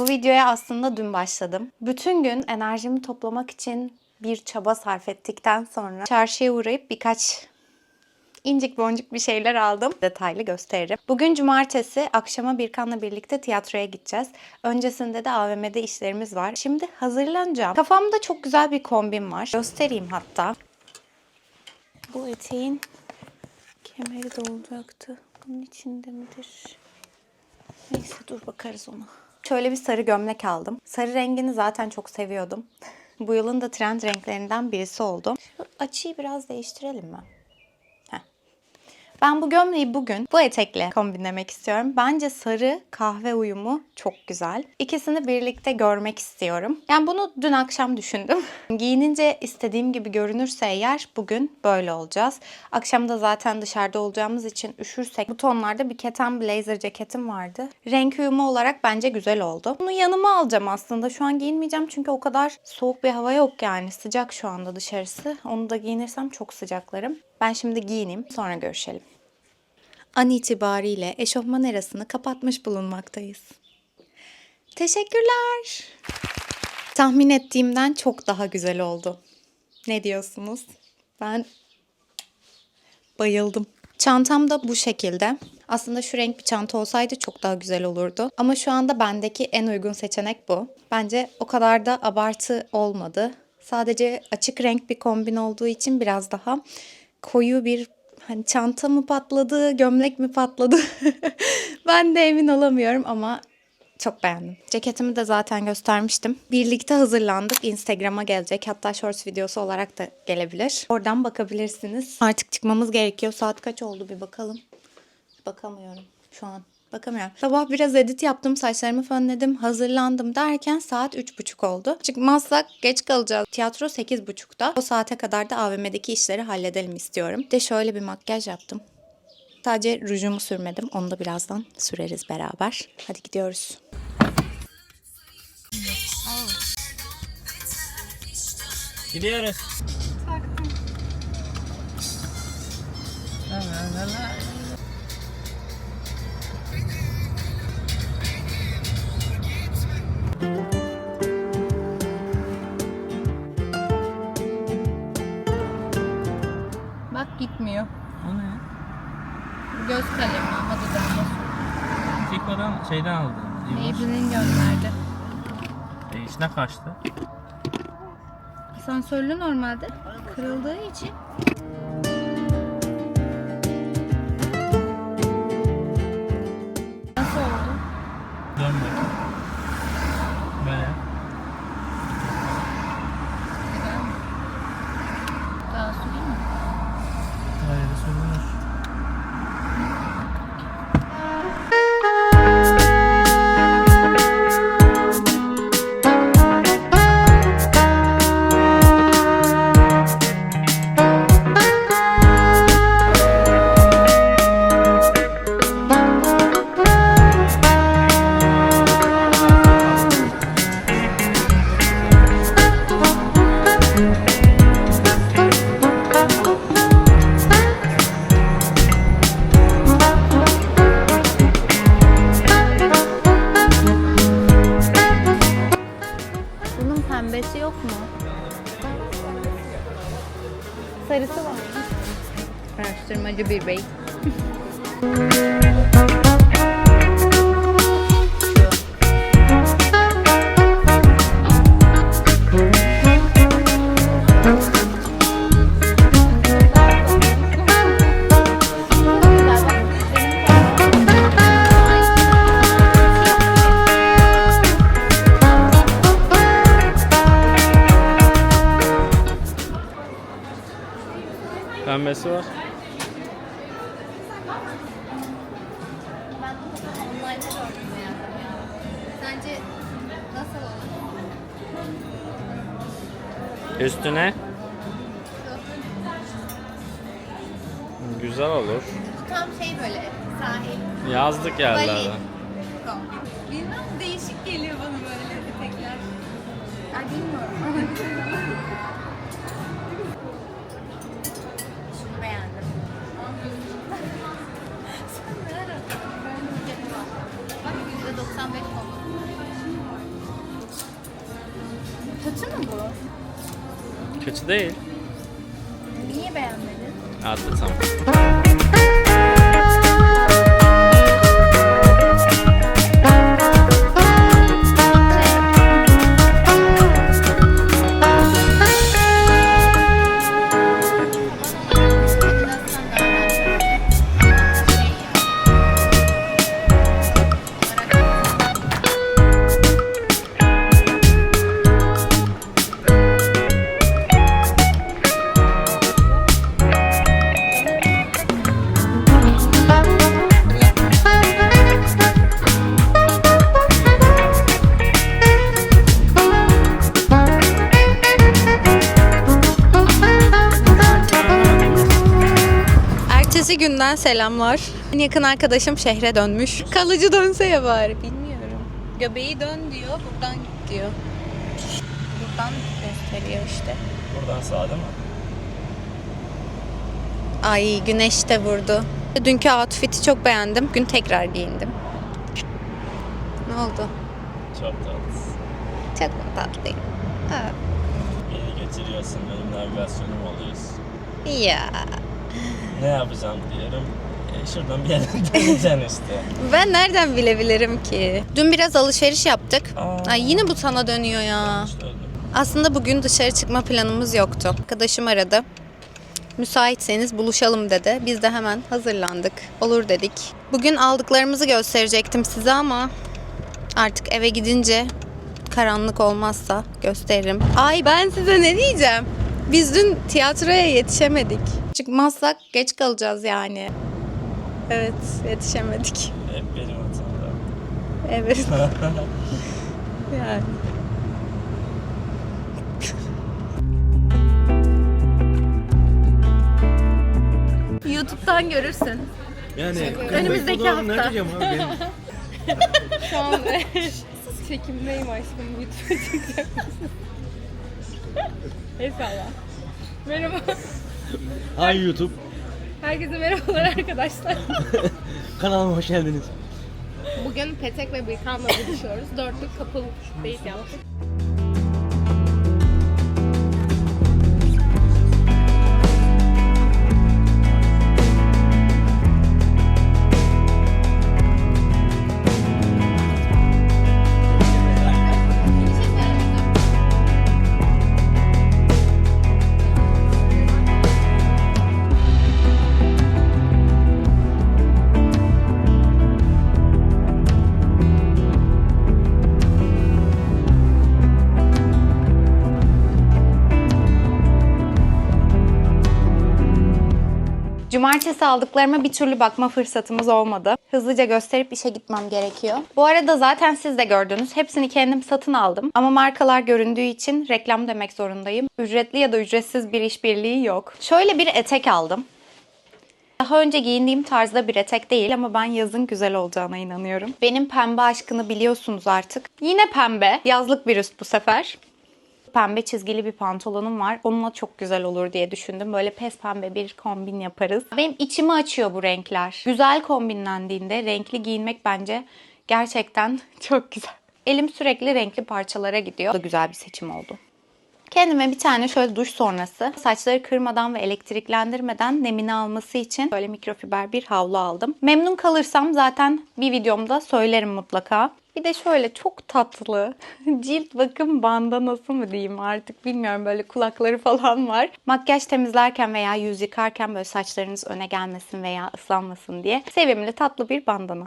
Videoya aslında dün başladım. Bütün gün enerjimi toplamak için bir çaba sarf ettikten sonra çarşıya uğrayıp birkaç incik boncuk bir şeyler aldım. Detaylı gösteririm. Bugün cumartesi akşama Birkan'la birlikte tiyatroya gideceğiz. Öncesinde de AVM'de işlerimiz var. Şimdi hazırlanacağım. Kafamda çok güzel bir kombin var. Göstereyim hatta. Bu eteğin kemeri de olacaktı. Bunun içinde midir? Neyse dur bakarız ona. Şöyle bir sarı gömlek aldım. Sarı rengini zaten çok seviyordum. Bu yılın da trend renklerinden birisi oldu. Şu açıyı biraz değiştirelim mi? Ben bu gömleği bugün bu etekle kombinlemek istiyorum. Bence sarı kahve uyumu çok güzel. İkisini birlikte görmek istiyorum. Yani bunu dün akşam düşündüm. Giyinince istediğim gibi görünürse eğer bugün böyle olacağız. Akşam da zaten dışarıda olacağımız için üşürsek bu tonlarda bir keten blazer ceketim vardı. Renk uyumu olarak bence güzel oldu. Bunu yanıma alacağım aslında. Şu an giyinmeyeceğim çünkü o kadar soğuk bir hava yok yani. Sıcak şu anda dışarısı. Onu da giyinirsem çok sıcaklarım. Ben şimdi giyineyim sonra görüşelim. An itibariyle eşofman arasını kapatmış bulunmaktayız. Teşekkürler. Tahmin ettiğimden çok daha güzel oldu. Ne diyorsunuz? Ben bayıldım. Çantam da bu şekilde. Aslında şu renk bir çanta olsaydı çok daha güzel olurdu. Ama şu anda bendeki en uygun seçenek bu. Bence o kadar da abartı olmadı. Sadece açık renk bir kombin olduğu için biraz daha koyu bir hani çanta mı patladı, gömlek mi patladı? ben de emin olamıyorum ama çok beğendim. Ceketimi de zaten göstermiştim. Birlikte hazırlandık. Instagram'a gelecek. Hatta shorts videosu olarak da gelebilir. Oradan bakabilirsiniz. Artık çıkmamız gerekiyor. Saat kaç oldu bir bakalım. Bakamıyorum şu an. Bakamıyorum. Sabah biraz edit yaptım. Saçlarımı fönledim. Hazırlandım derken saat 3.30 oldu. Çıkmazsak geç kalacağız. Tiyatro 8.30'da. O saate kadar da AVM'deki işleri halledelim istiyorum. Bir de şöyle bir makyaj yaptım. Sadece rujumu sürmedim. Onu da birazdan süreriz beraber. Hadi gidiyoruz. Gidiyoruz. Bak gitmiyor. O ne? Göz kalemi ama dudağında. Fiko'dan şeyden aldı. Maybelline gönderdi. E, içine kaçtı. Asansörlü normalde. Kırıldığı için. Araştırmacı bir bey. ya. Sence nasıl olur? Üstüne. Güzel olur. Bu tam şey böyle sahil. Yazlık yerlerden. Bilmem değişik geliyor bana böyle etekler. Ay bilmiyorum. Kötü değil. Niye beğenmedin? Attı günden selamlar. En yakın arkadaşım şehre dönmüş. Kalıcı dönse ya bari. Bilmiyorum. Göbeği dön diyor, buradan git diyor. Buradan gösteriyor işte. Buradan sağ değil mi? Ay güneş de vurdu. Dünkü outfit'i çok beğendim. Gün tekrar giyindim. Ne oldu? Çok tatlısın. Çok tatlıyım? Ha. Beni götürüyorsun. Benim navigasyonum oluyorsun. Ya. Ne yapacağım diyorum. E, şuradan bir yerden döneceksin işte. Ben nereden bilebilirim ki? Dün biraz alışveriş yaptık. Aa. Ay yine bu sana dönüyor ya. İşte öyle. Aslında bugün dışarı çıkma planımız yoktu. Arkadaşım aradı. Müsaitseniz buluşalım dedi. Biz de hemen hazırlandık. Olur dedik. Bugün aldıklarımızı gösterecektim size ama artık eve gidince karanlık olmazsa gösteririm. Ay ben size ne diyeceğim? Biz dün tiyatroya yetişemedik. Çıkmazsak geç kalacağız yani. Evet, yetişemedik. Hep benim hatamda. Evet. yani. YouTube'dan görürsün. Yani Önümüzdeki hafta. Ne yapacağım abi benim? Şu an çekimdeyim aşkım. YouTube'a çıkacak mısın? Eyvallah. Merhaba. Hi YouTube. Herkese merhabalar arkadaşlar. Kanalıma hoş geldiniz. Bugün Petek ve Birkan'la buluşuyoruz. Dörtlük kapıl date yaptık. Cumartesi aldıklarıma bir türlü bakma fırsatımız olmadı. Hızlıca gösterip işe gitmem gerekiyor. Bu arada zaten siz de gördünüz. Hepsini kendim satın aldım. Ama markalar göründüğü için reklam demek zorundayım. Ücretli ya da ücretsiz bir işbirliği yok. Şöyle bir etek aldım. Daha önce giyindiğim tarzda bir etek değil ama ben yazın güzel olacağına inanıyorum. Benim pembe aşkını biliyorsunuz artık. Yine pembe. Yazlık bir üst bu sefer pembe çizgili bir pantolonum var. Onunla çok güzel olur diye düşündüm. Böyle pes pembe bir kombin yaparız. Benim içimi açıyor bu renkler. Güzel kombinlendiğinde renkli giyinmek bence gerçekten çok güzel. Elim sürekli renkli parçalara gidiyor. Bu da güzel bir seçim oldu. Kendime bir tane şöyle duş sonrası saçları kırmadan ve elektriklendirmeden nemini alması için böyle mikrofiber bir havlu aldım. Memnun kalırsam zaten bir videomda söylerim mutlaka. Bir de şöyle çok tatlı cilt bakım bandanası mı diyeyim artık bilmiyorum böyle kulakları falan var. Makyaj temizlerken veya yüz yıkarken böyle saçlarınız öne gelmesin veya ıslanmasın diye sevimli tatlı bir bandana.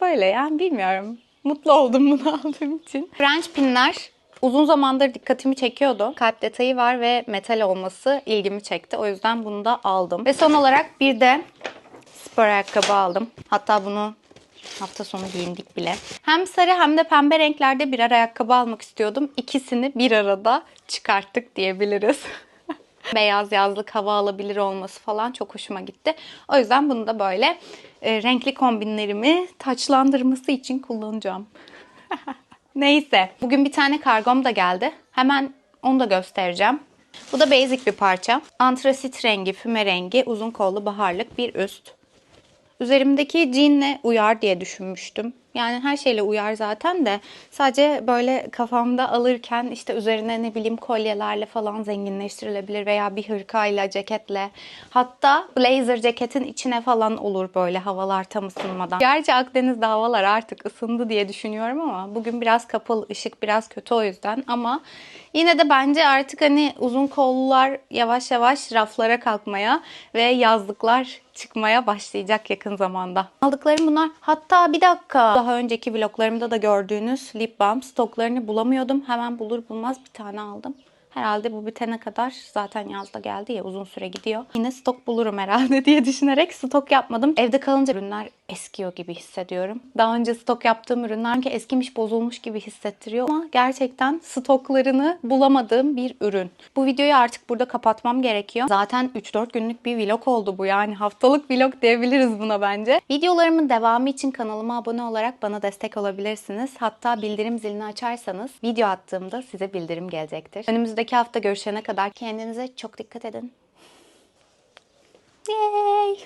Böyle yani bilmiyorum. Mutlu oldum bunu aldığım için. French pinler uzun zamandır dikkatimi çekiyordu. Kalp detayı var ve metal olması ilgimi çekti. O yüzden bunu da aldım. Ve son olarak bir de spor ayakkabı aldım. Hatta bunu hafta sonu giyindik bile. Hem sarı hem de pembe renklerde birer ayakkabı almak istiyordum. İkisini bir arada çıkarttık diyebiliriz. Beyaz yazlık hava alabilir olması falan çok hoşuma gitti. O yüzden bunu da böyle e, renkli kombinlerimi taçlandırması için kullanacağım. Neyse. Bugün bir tane kargom da geldi. Hemen onu da göstereceğim. Bu da basic bir parça. Antrasit rengi, füme rengi, uzun kollu baharlık bir üst. Üzerimdeki jeanle uyar diye düşünmüştüm. Yani her şeyle uyar zaten de sadece böyle kafamda alırken işte üzerine ne bileyim kolyelerle falan zenginleştirilebilir veya bir hırkayla, ceketle. Hatta blazer ceketin içine falan olur böyle havalar tam ısınmadan. Gerçi Akdeniz'de havalar artık ısındı diye düşünüyorum ama bugün biraz kapalı, ışık biraz kötü o yüzden ama yine de bence artık hani uzun kollular yavaş yavaş raflara kalkmaya ve yazlıklar çıkmaya başlayacak yakın zamanda. Aldıklarım bunlar. Hatta bir dakika. Daha önceki vloglarımda da gördüğünüz lip balm stoklarını bulamıyordum. Hemen bulur bulmaz bir tane aldım. Herhalde bu bitene kadar zaten yazda geldi ya uzun süre gidiyor. Yine stok bulurum herhalde diye düşünerek stok yapmadım. Evde kalınca ürünler eskiyor gibi hissediyorum. Daha önce stok yaptığım ürünler ki eskimiş bozulmuş gibi hissettiriyor ama gerçekten stoklarını bulamadığım bir ürün. Bu videoyu artık burada kapatmam gerekiyor. Zaten 3-4 günlük bir vlog oldu bu yani haftalık vlog diyebiliriz buna bence. Videolarımın devamı için kanalıma abone olarak bana destek olabilirsiniz. Hatta bildirim zilini açarsanız video attığımda size bildirim gelecektir. Önümüzdeki hafta görüşene kadar kendinize çok dikkat edin. Yay!